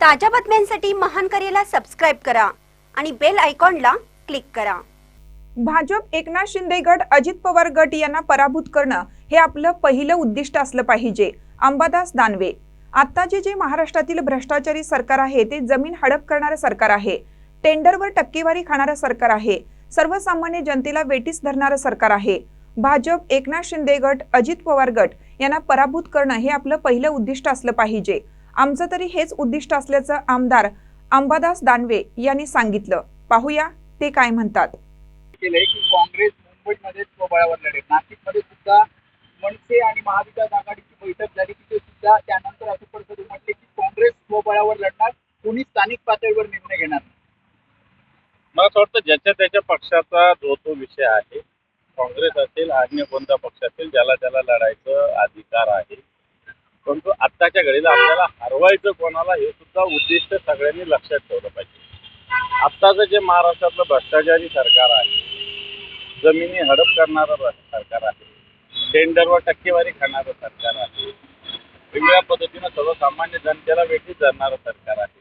ताज्या बातम्यांसाठी महान करेला सबस्क्राईब करा आणि बेल आयकॉनला क्लिक करा. भाजप एकनाथ शिंदे गट अजित पवार गट यांना पराभूत करणं हे आपलं पहिलं उद्दिष्ट असलं पाहिजे. अंबादास दानवे. आत्ताचे जे महाराष्ट्रातील भ्रष्टाचारी सरकार आहे ते जमीन हडप करणारं सरकार आहे. टेंडरवर टक्केवारी खाणारं सरकार आहे. सर्वसामान्य जनतेला वेटीस धरणारं सरकार आहे. भाजप एकनाथ शिंदे गट अजित पवार गट यांना पराभूत करणं हे आपलं पहिलं उद्दिष्ट असलं पाहिजे. आमचं तरी हेच उद्दिष्ट असल्याचं आमदार अंबादास दानवे यांनी सांगितलं. पाहूया ते काय म्हणतात. केलंय की काँग्रेस मुंबईमध्ये स्वबळावर लढेल. नाशिकमध्ये सुद्धा मनसे आणि महाविकास आघाडीची बैठक झाली तिथे सुद्धा त्यानंतर असं परिषद म्हटले की काँग्रेस स्वबळावर लढणार कोणी स्थानिक पातळीवर निर्णय घेणार नाही. मला असं वाटतं ज्याच्या त्याच्या पक्षाचा जो तो विषय आहे काँग्रेस असेल अन्य कोणता पक्ष असेल ज्याला त्याला लढायचं अधिकार आहे परंतु आत्ताच्या घडीला आपल्याला हरवायचं कोणाला हे सुद्धा उद्दिष्ट सगळ्यांनी लक्षात ठेवलं पाहिजे. आत्ताचं जे महाराष्ट्रातलं भ्रष्टाचारी सरकार आहे जमिनी हडप करणारं सरकार आहे टेंडरवर टक्केवारी खाणारं सरकार आहे वेगवेगळ्या पद्धतीनं सर्वसामान्य जनतेला वेठीत धरणारं